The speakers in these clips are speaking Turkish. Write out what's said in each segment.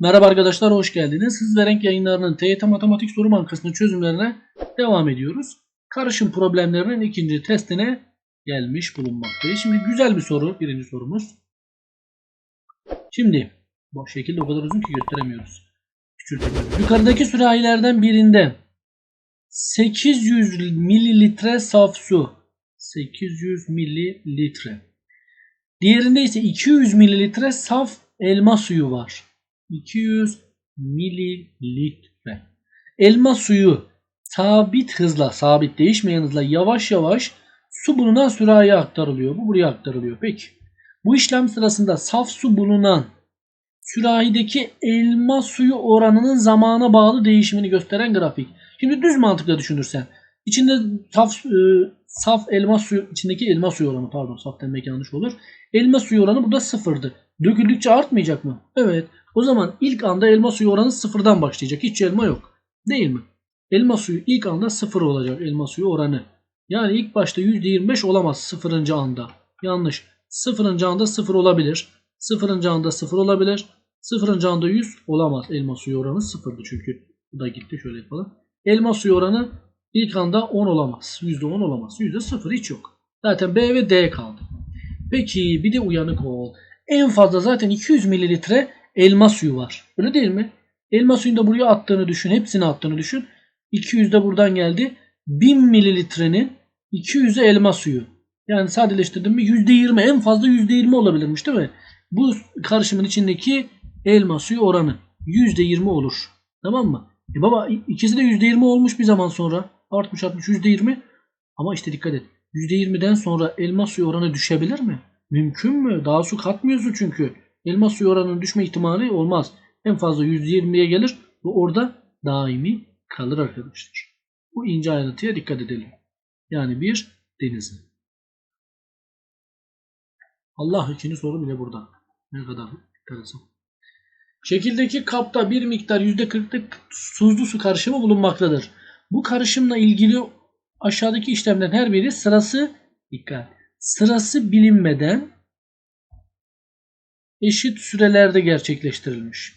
Merhaba arkadaşlar hoş geldiniz. Hız ve renk yayınlarının TYT Matematik Soru Bankası'nın çözümlerine devam ediyoruz. Karışım problemlerinin ikinci testine gelmiş bulunmaktayız. Şimdi güzel bir soru birinci sorumuz. Şimdi bu şekilde o kadar uzun ki gösteremiyoruz. Küçültemiyoruz. Yukarıdaki sürahilerden birinde 800 mililitre saf su 800 mililitre Diğerinde ise 200 mililitre saf elma suyu var. 200 mililitre. Elma suyu sabit hızla, sabit değişmeyen hızla yavaş yavaş su bulunan sürahiye aktarılıyor. Bu buraya aktarılıyor. Peki. Bu işlem sırasında saf su bulunan sürahideki elma suyu oranının zamana bağlı değişimini gösteren grafik. Şimdi düz mantıkla düşünürsen. içinde saf, e, saf elma suyu, içindeki elma suyu oranı pardon saf demek yanlış olur. Elma suyu oranı burada sıfırdı. Döküldükçe artmayacak mı? Evet. O zaman ilk anda elma suyu oranı sıfırdan başlayacak. Hiç elma yok. Değil mi? Elma suyu ilk anda sıfır olacak elma suyu oranı. Yani ilk başta %25 olamaz sıfırıncı anda. Yanlış. Sıfırıncı anda sıfır olabilir. Sıfırıncı anda sıfır olabilir. Sıfırıncı anda 100 olamaz. Elma suyu oranı sıfırdı çünkü. Bu da gitti şöyle yapalım. Elma suyu oranı ilk anda 10 olamaz. %10 olamaz. %0 hiç yok. Zaten B ve D kaldı. Peki bir de uyanık ol. En fazla zaten 200 mililitre elma suyu var. Öyle değil mi? Elma suyunu da buraya attığını düşün. Hepsini attığını düşün. 200 de buradan geldi. 1000 mililitrenin 200'e elma suyu. Yani sadeleştirdim mi %20 en fazla %20 olabilirmiş değil mi? Bu karışımın içindeki elma suyu oranı %20 olur. Tamam mı? E baba ikisi de %20 olmuş bir zaman sonra. Artmış artmış %20. Ama işte dikkat et. %20'den sonra elma suyu oranı düşebilir mi? Mümkün mü? Daha su katmıyorsun çünkü. Elma suyu oranının düşme ihtimali olmaz. En fazla %20'ye gelir ve orada daimi kalır arkadaşlar. Bu ince ayrıntıya dikkat edelim. Yani bir denizli. Allah ikinci soru bile burada. Ne kadar enteresan. Şekildeki kapta bir miktar %40'lık tuzlu su karışımı bulunmaktadır. Bu karışımla ilgili aşağıdaki işlemlerin her biri sırası dikkat. Sırası bilinmeden eşit sürelerde gerçekleştirilmiş.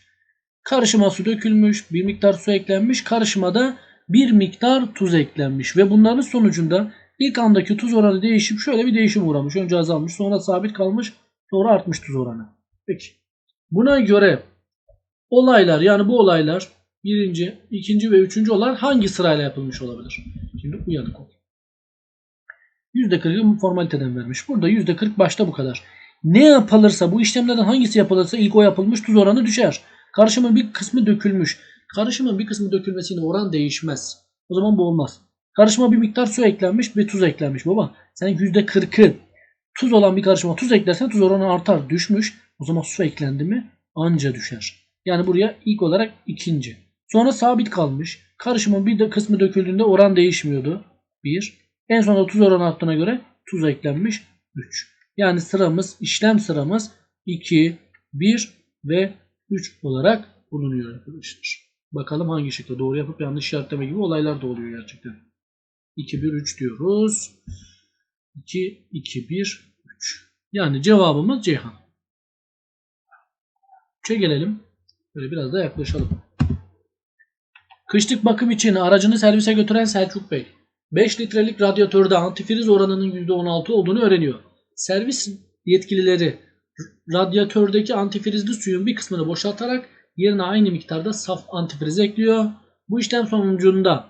Karışıma su dökülmüş, bir miktar su eklenmiş, karışıma bir miktar tuz eklenmiş ve bunların sonucunda ilk andaki tuz oranı değişip şöyle bir değişim uğramış. Önce azalmış, sonra sabit kalmış, sonra artmış tuz oranı. Peki. Buna göre olaylar yani bu olaylar birinci, ikinci ve üçüncü olan hangi sırayla yapılmış olabilir? Şimdi uyanık ol. %40'ı formaliteden vermiş. Burada %40 başta bu kadar. Ne yapılırsa bu işlemlerden hangisi yapılırsa ilk o yapılmış tuz oranı düşer. Karışımın bir kısmı dökülmüş. Karışımın bir kısmı dökülmesiyle oran değişmez. O zaman bu olmaz. Karışıma bir miktar su eklenmiş ve tuz eklenmiş baba. Sen %40'ı tuz olan bir karışıma tuz eklersen tuz oranı artar düşmüş. O zaman su eklendi mi anca düşer. Yani buraya ilk olarak ikinci. Sonra sabit kalmış. Karışımın bir de kısmı döküldüğünde oran değişmiyordu. 1. En sonunda tuz oranı arttığına göre tuz eklenmiş 3. Yani sıramız, işlem sıramız 2, 1 ve 3 olarak bulunuyor arkadaşlar. Bakalım hangi şekilde doğru yapıp yanlış işaretleme gibi olaylar da oluyor gerçekten. 2, 1, 3 diyoruz. 2, 2, 1, 3. Yani cevabımız Ceyhan. 3'e gelelim. Böyle biraz da yaklaşalım. Kışlık bakım için aracını servise götüren Selçuk Bey 5 litrelik radyatörde antifriz oranının %16 olduğunu öğreniyor. Servis yetkilileri radyatördeki antifrizli suyun bir kısmını boşaltarak yerine aynı miktarda saf antifriz ekliyor. Bu işlem sonucunda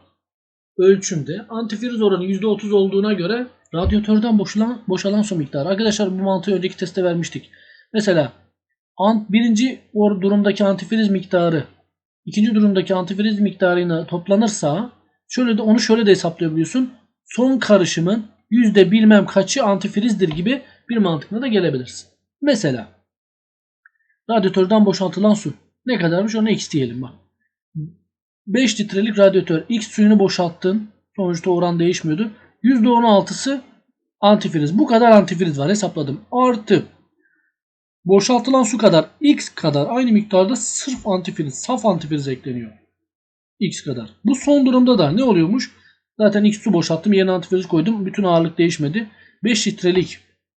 ölçümde antifriz oranı %30 olduğuna göre radyatörden boşalan, boşalan su miktarı. Arkadaşlar bu mantığı önceki testte vermiştik. Mesela birinci durumdaki antifriz miktarı ikinci durumdaki antifriz miktarıyla toplanırsa şöyle de onu şöyle de hesaplayabiliyorsun. Son karışımın yüzde bilmem kaçı antifrizdir gibi bir mantıkla da gelebilirsin. Mesela radyatörden boşaltılan su ne kadarmış onu x diyelim bak. 5 litrelik radyatör x suyunu boşalttın. Sonuçta oran değişmiyordu. %16'sı antifriz. Bu kadar antifriz var hesapladım. Artı boşaltılan su kadar x kadar aynı miktarda sırf antifriz, saf antifriz ekleniyor. X kadar. Bu son durumda da ne oluyormuş? Zaten X su boşalttım. Yerine antifriz koydum. Bütün ağırlık değişmedi. 5 litrelik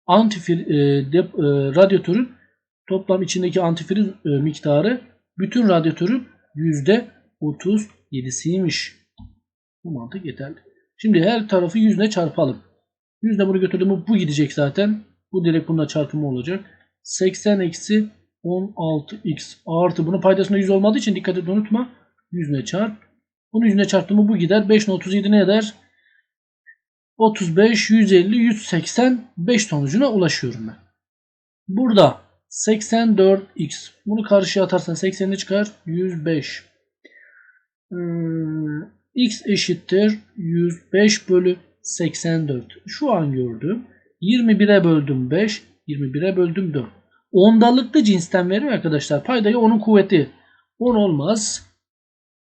antifriz e, de, e, radyatörün toplam içindeki antifriz e, miktarı Bütün radyatörün %37'siymiş. Bu mantık yeterli. Şimdi her tarafı 100 ile çarpalım. 100 ile bunu götürdüğümü bu gidecek zaten. Bu direkt bununla çarpımı olacak. 80 eksi 16x artı bunun paydasında 100 olmadığı için dikkat et unutma. 100 ile çarp. Bunu 100 ile çarptığımı bu gider. 5 ile 37 ne eder? 35, 150, 185 sonucuna ulaşıyorum ben. Burada 84x. Bunu karşıya atarsan 80'i çıkar. 105. Hmm, x eşittir 105 bölü 84. Şu an gördüm. 21'e böldüm 5. 21'e böldüm 4. Ondalıklı cinsten veriyor arkadaşlar. Paydayı onun kuvveti. 10 olmaz.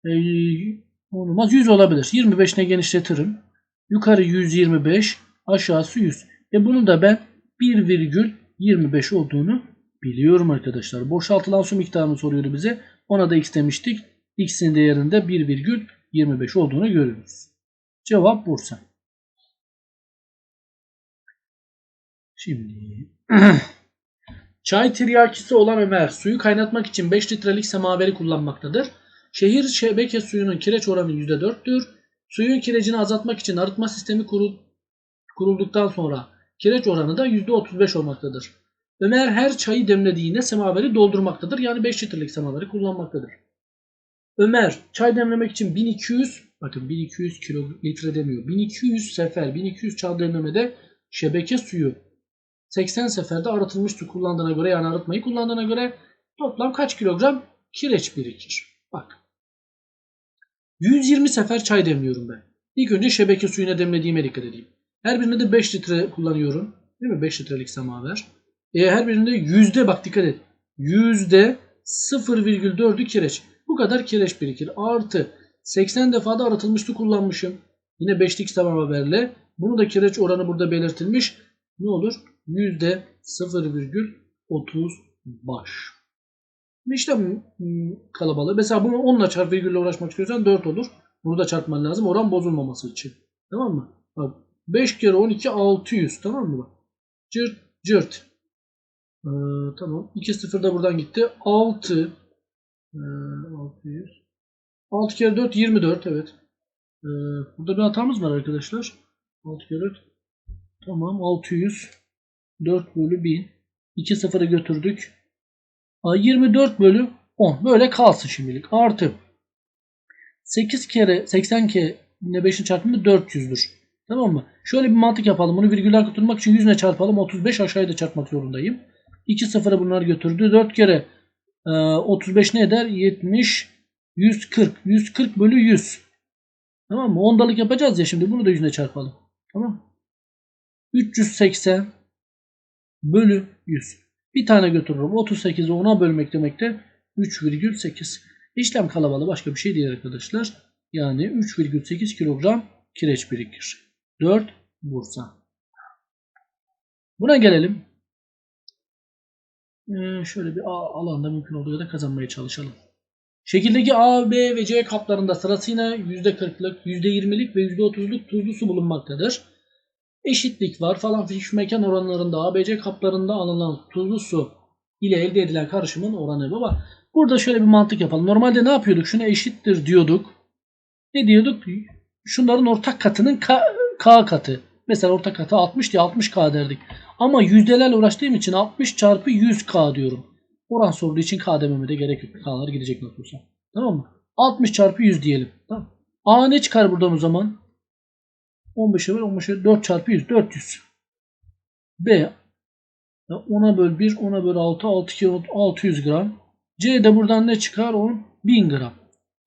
Ee, 10 olmaz. 100 olabilir. 25'ne genişletirim. Yukarı 125. Aşağısı 100. E bunu da ben 1,25 olduğunu biliyorum arkadaşlar. Boşaltılan su miktarını soruyordu bize. Ona da x demiştik. X'in değerinde 1,25 olduğunu görüyoruz. Cevap Bursa. Şimdi Çay tiryakisi olan Ömer suyu kaynatmak için 5 litrelik semaveri kullanmaktadır. Şehir şebeke suyunun kireç oranı %4'tür. Suyun kirecini azaltmak için arıtma sistemi kurul, kurulduktan sonra kireç oranı da %35 olmaktadır. Ömer her çayı demlediğinde semaveri doldurmaktadır. Yani 5 litrelik semaveri kullanmaktadır. Ömer çay demlemek için 1200 bakın 1200 kilo litre demiyor. 1200 sefer 1200 çay demlemede şebeke suyu 80 seferde arıtılmış su kullandığına göre yani arıtmayı kullandığına göre toplam kaç kilogram kireç birikir? Bak. 120 sefer çay demliyorum ben. İlk önce şebeke suyuna demlediğime dikkat edeyim. Her birinde de 5 litre kullanıyorum. Değil mi? 5 litrelik semaver. E her birinde yüzde bak dikkat et. Yüzde 0,4'ü kireç. Bu kadar kireç birikir. Artı 80 defada arıtılmış su kullanmışım. Yine 5'lik semaverle. Bunu da kireç oranı burada belirtilmiş. Ne olur? Yüzde 0,30 baş. İşlem kalabalığı. Mesela bunu 10 ile çarp virgülle uğraşmak istiyorsan 4 olur. Bunu da çarpman lazım. Oran bozulmaması için. Tamam mı? Bak 5 kere 12 600. Tamam mı? Cırt cırt. Ee, tamam. 2 0 da buradan gitti. 6 ee, 600. 6 kere 4 24. Evet. Ee, burada bir hatamız var arkadaşlar. 6 kere 4. Tamam 600. 4 bölü 1000. 2 sıfırı götürdük. 24 bölü 10. Böyle kalsın şimdilik. Artı 8 kere 80 kere 5'in çarpımı 400'dür. Tamam mı? Şöyle bir mantık yapalım. Bunu virgüller tutmak için 100 ile çarpalım. 35 aşağıya da çarpmak zorundayım. 2 sıfırı bunlar götürdü. 4 kere e, 35 ne eder? 70 140. 140 bölü 100. Tamam mı? Ondalık yapacağız ya şimdi. Bunu da 100 ile çarpalım. Tamam 380 bölü 100. Bir tane götürürüm. 38'i 10'a bölmek demek de 3,8. İşlem kalabalığı başka bir şey değil arkadaşlar. Yani 3,8 kilogram kireç birikir. 4 Bursa. Buna gelelim. Ee, şöyle bir A alanda mümkün olduğu kadar kazanmaya çalışalım. Şekildeki A, B ve C kaplarında sırasıyla %40'lık, %20'lik ve %30'luk tuzlu su bulunmaktadır. Eşitlik var falan fiş mekan oranlarında ABC kaplarında alınan tuzlu su ile elde edilen karışımın oranı. Baba burada şöyle bir mantık yapalım. Normalde ne yapıyorduk? Şuna eşittir diyorduk. Ne diyorduk? Şunların ortak katının K, K katı. Mesela ortak katı 60 diye 60K derdik. Ama yüzdelerle uğraştığım için 60 çarpı 100K diyorum. Oran sorduğu için K dememe de gerek yok. K'lar gidecek nasıl olsa. Tamam mı? 60 çarpı 100 diyelim. Tamam. A ne çıkar buradan o zaman? 15'e var 15'e 4 çarpı 100 400. B 10'a böl 1 10'a böl 6 6 kilo 600 gram. C de buradan ne çıkar? 10 1000 gram.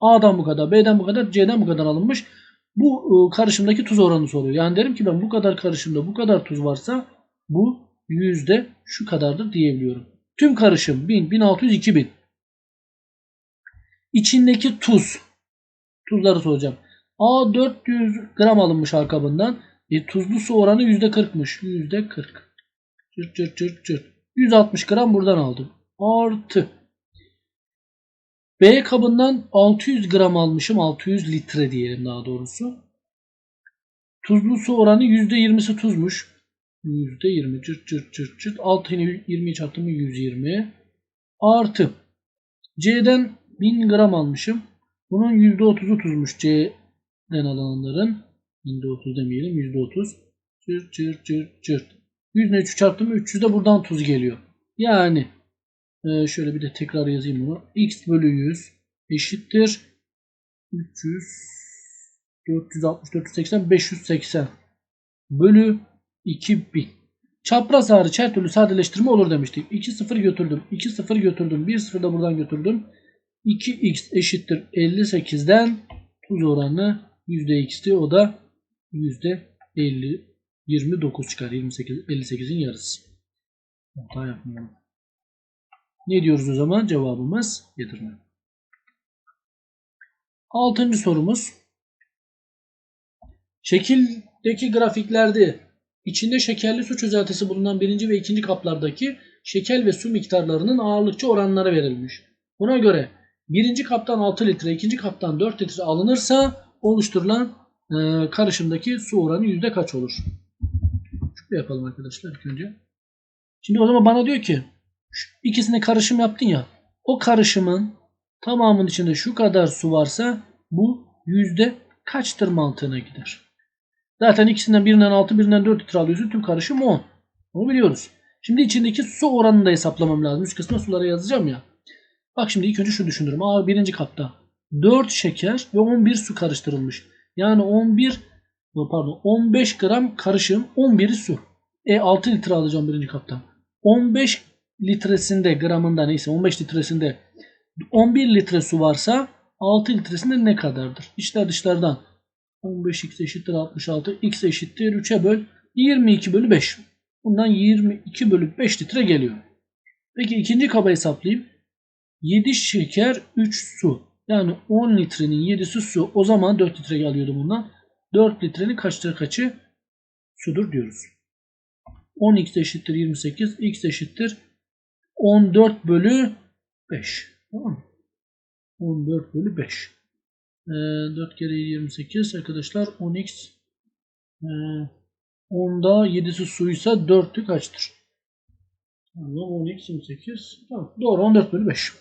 A'dan bu kadar, B'den bu kadar, C'den bu kadar alınmış. Bu ıı, karışımdaki tuz oranı soruyor. Yani derim ki ben bu kadar karışımda bu kadar tuz varsa bu yüzde şu kadardır diyebiliyorum. Tüm karışım 1000, 1600, 2000. İçindeki tuz. Tuzları soracağım. A 400 gram alınmış arkabından. E, tuzlu su oranı %40'mış. %40. Cırt cırt cırt cırt. 160 gram buradan aldım. Artı. B kabından 600 gram almışım. 600 litre diyelim daha doğrusu. Tuzlu su oranı %20'si tuzmuş. %20 cırt cırt cırt cırt. Altını 20'yi çarptım 120. Artı. C'den 1000 gram almışım. Bunun %30'u tuzmuş C'den alınanların. %30 demeyelim %30. Çırt çırt çırt çırt. 100 ile 3'ü çarptım 300 de buradan tuz geliyor. Yani e, şöyle bir de tekrar yazayım bunu. X bölü 100 eşittir 300 460 480 580 bölü 2000. Çapraz hariç her türlü sadeleştirme olur demiştik. 2 0 götürdüm. 2 0 götürdüm. 1 0 da buradan götürdüm. 2x eşittir 58'den tuz oranı %x'ti. O da %50 29 çıkar. 28 58'in yarısı. Hata yapmayalım. Ne diyoruz o zaman? Cevabımız Edirne. Altıncı sorumuz. Şekildeki grafiklerde içinde şekerli su çözeltisi bulunan birinci ve ikinci kaplardaki şeker ve su miktarlarının ağırlıkçı oranları verilmiş. Buna göre birinci kaptan 6 litre, ikinci kaptan 4 litre alınırsa oluşturulan e, karışımdaki su oranı yüzde kaç olur? Şöyle yapalım arkadaşlar ilk önce. Şimdi o zaman bana diyor ki şu ikisine karışım yaptın ya. O karışımın tamamının içinde şu kadar su varsa bu yüzde kaçtır mantığına gider. Zaten ikisinden birinden 6 birinden 4 litre alıyorsun. Tüm karışım 10. Onu biliyoruz. Şimdi içindeki su oranını da hesaplamam lazım. Üst kısmına suları yazacağım ya. Bak şimdi ilk önce şu düşünürüm. Aa birinci kapta 4 şeker ve 11 su karıştırılmış. Yani 11 pardon 15 gram karışım 11'i su. E 6 litre alacağım birinci kaptan. 15 litresinde gramında neyse 15 litresinde 11 litre su varsa 6 litresinde ne kadardır? İçler dışlardan 15x eşittir 66 x eşittir 3'e böl 22 bölü 5. Bundan 22 bölü 5 litre geliyor. Peki ikinci kaba hesaplayayım. 7 şeker 3 su. Yani 10 litrenin 7'si su. O zaman 4 litre alıyordum bundan. 4 litrenin kaçtır kaçı sudur diyoruz. 10x eşittir 28. x eşittir 14 bölü 5. Tamam mı? 14 bölü 5. E, 4 kere 28 arkadaşlar 10x e, 10'da 7'si suysa 4'ü kaçtır? Yani 10x 28. Tamam. Doğru 14 bölü 5.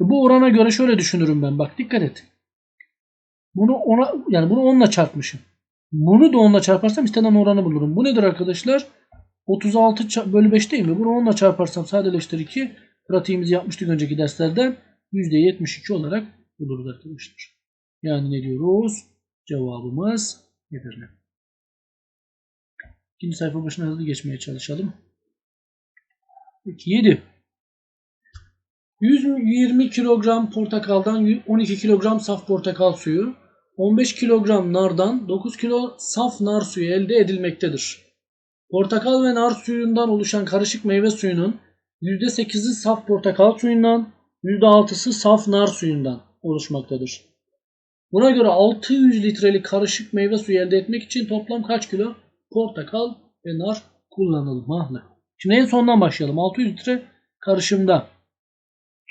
Bu orana göre şöyle düşünürüm ben. Bak dikkat et. Bunu ona yani bunu 10'la çarpmışım. Bunu da 10'la çarparsam istenen oranı bulurum. Bu nedir arkadaşlar? 36 bölü 5 değil mi? Bunu 10'la çarparsam sadeleştir ki pratiğimizi yapmıştık önceki derslerde. %72 olarak buluruz arkadaşlar. Yani ne diyoruz? Cevabımız Edirne. İkinci sayfa başına hızlı geçmeye çalışalım. Peki 7. 120 kilogram portakaldan 12 kilogram saf portakal suyu, 15 kilogram nardan 9 kilo saf nar suyu elde edilmektedir. Portakal ve nar suyundan oluşan karışık meyve suyunun %8'i saf portakal suyundan, %6'sı saf nar suyundan oluşmaktadır. Buna göre 600 litrelik karışık meyve suyu elde etmek için toplam kaç kilo portakal ve nar kullanılmalı? Şimdi en sondan başlayalım. 600 litre karışımda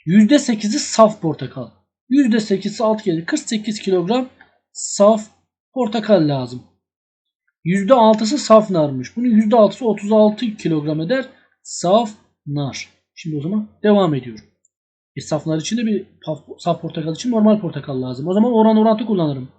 %8'i saf portakal. %8'i 6 kere 48 kilogram saf portakal lazım. %6'sı saf narmış. Bunun %6'sı 36 kilogram eder. Saf nar. Şimdi o zaman devam ediyorum. E, saflar için de bir saf portakal için normal portakal lazım. O zaman oran orantı kullanırım.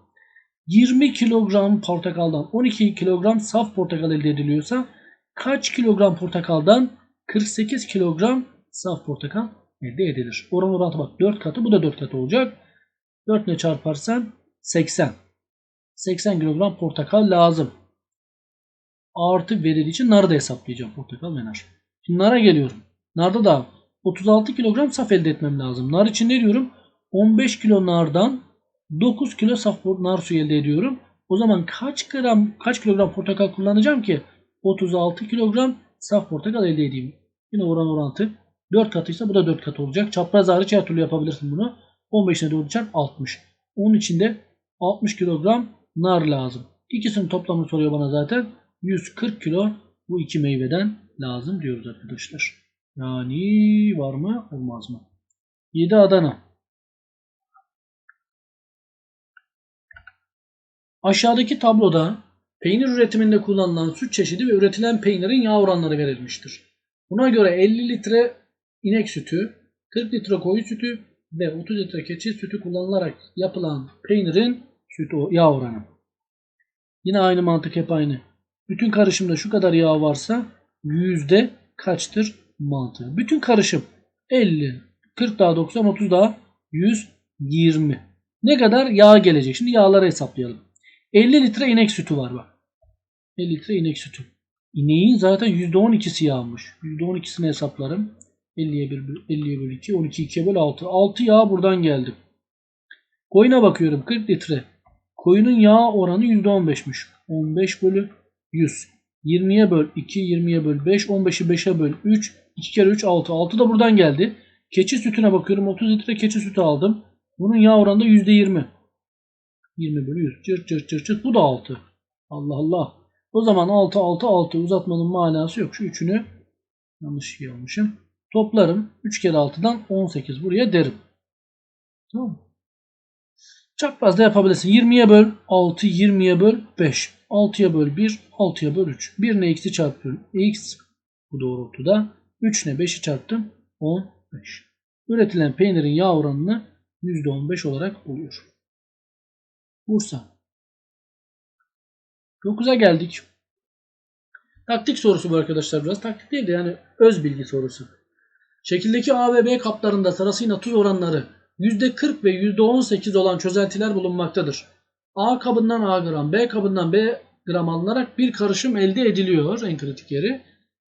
20 kilogram portakaldan 12 kilogram saf portakal elde ediliyorsa kaç kilogram portakaldan 48 kilogram saf portakal elde edilir. Oran orantı bak 4 katı bu da 4 katı olacak. 4 ile çarparsan 80. 80 kilogram portakal lazım. Artı verildiği için narı da hesaplayacağım. Portakal ve nar. Şimdi nara geliyorum. Narda da 36 kilogram saf elde etmem lazım. Nar için ne diyorum? 15 kilo nardan 9 kilo saf nar suyu elde ediyorum. O zaman kaç gram kaç kilogram portakal kullanacağım ki 36 kilogram saf portakal elde edeyim. Yine oran orantı 4 katıysa bu da 4 kat olacak. Çapraz hariç her türlü yapabilirsin bunu. 15'ine 4 çarp 60. Onun içinde 60 kilogram nar lazım. İkisinin toplamını soruyor bana zaten. 140 kilo bu iki meyveden lazım diyoruz arkadaşlar. Yani var mı olmaz mı? 7 Adana. Aşağıdaki tabloda peynir üretiminde kullanılan süt çeşidi ve üretilen peynirin yağ oranları verilmiştir. Buna göre 50 litre inek sütü, 40 litre koyun sütü, ve 30 litre keçi sütü kullanılarak yapılan peynirin süt yağ oranı. Yine aynı mantık hep aynı. Bütün karışımda şu kadar yağ varsa yüzde kaçtır mantığı. Bütün karışım 50, 40 daha 90, 30 daha 120. Ne kadar yağ gelecek? Şimdi yağları hesaplayalım. 50 litre inek sütü var bak. 50 litre inek sütü. İneğin zaten %12'si yağmış. %12'sini hesaplarım. 50'ye 1, 50'ye böl 2, 12 2'ye böl 6. 6 yağ buradan geldi. Koyuna bakıyorum 40 litre. Koyunun yağ oranı %15'miş. 15 bölü 100. 20'ye böl 2, 20'ye böl 5, 15'i 5'e böl 3, 2 kere 3 6. 6 da buradan geldi. Keçi sütüne bakıyorum 30 litre keçi sütü aldım. Bunun yağ oranı da %20. 20 bölü 100. Cırt cırt cırt cırt. Bu da 6. Allah Allah. O zaman 6 6 6 uzatmanın manası yok. Şu üçünü yanlış yazmışım. Toplarım. 3 kere 6'dan 18 buraya derim. Tamam mı? Çaprazda yapabilirsin. 20'ye böl 6, 20'ye böl 5. 6'ya böl 1, 6'ya böl 3. 1 ne x'i çarpıyorum. x bu doğrultuda. 3 ne 5'i çarptım. 15. Üretilen peynirin yağ oranını %15 olarak buluyor. Bursa. 9'a geldik. Taktik sorusu bu arkadaşlar biraz. Taktik değil de yani öz bilgi sorusu. Şekildeki A ve B kaplarında sırasıyla tuz oranları %40 ve %18 olan çözeltiler bulunmaktadır. A kabından A gram, B kabından B gram alınarak bir karışım elde ediliyor en kritik yeri.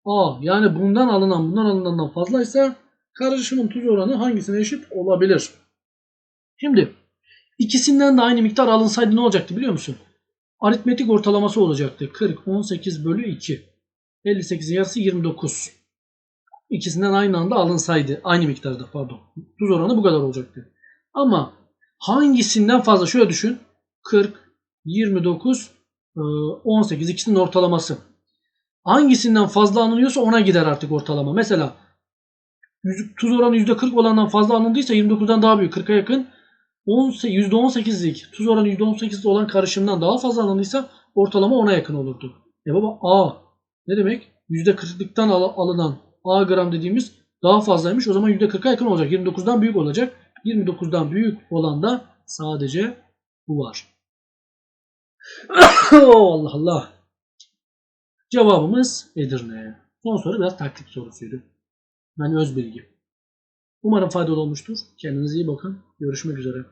A yani bundan alınan bundan alınandan fazlaysa karışımın tuz oranı hangisine eşit olabilir? Şimdi ikisinden de aynı miktar alınsaydı ne olacaktı biliyor musun? Aritmetik ortalaması olacaktı. 40, 18 bölü 2. 58'in yarısı 29. İkisinden aynı anda alınsaydı. Aynı miktarda pardon. Tuz oranı bu kadar olacaktı. Ama hangisinden fazla şöyle düşün. 40, 29, e, 18 ikisinin ortalaması. Hangisinden fazla alınıyorsa ona gider artık ortalama. Mesela tuz oranı %40 olandan fazla alındıysa 29'dan daha büyük 40'a yakın. 18 %18'lik tuz oranı %18 olan karışımdan daha fazla alındıysa ortalama ona yakın olurdu. E baba A ne demek? %40'lıktan al- alınan A gram dediğimiz daha fazlaymış. O zaman %40'a yakın olacak. 29'dan büyük olacak. 29'dan büyük olan da sadece bu var. Oh, Allah Allah. Cevabımız Edirne. Son soru biraz taktik sorusuydu. Yani öz bilgi. Umarım faydalı olmuştur. Kendinize iyi bakın. Görüşmek üzere.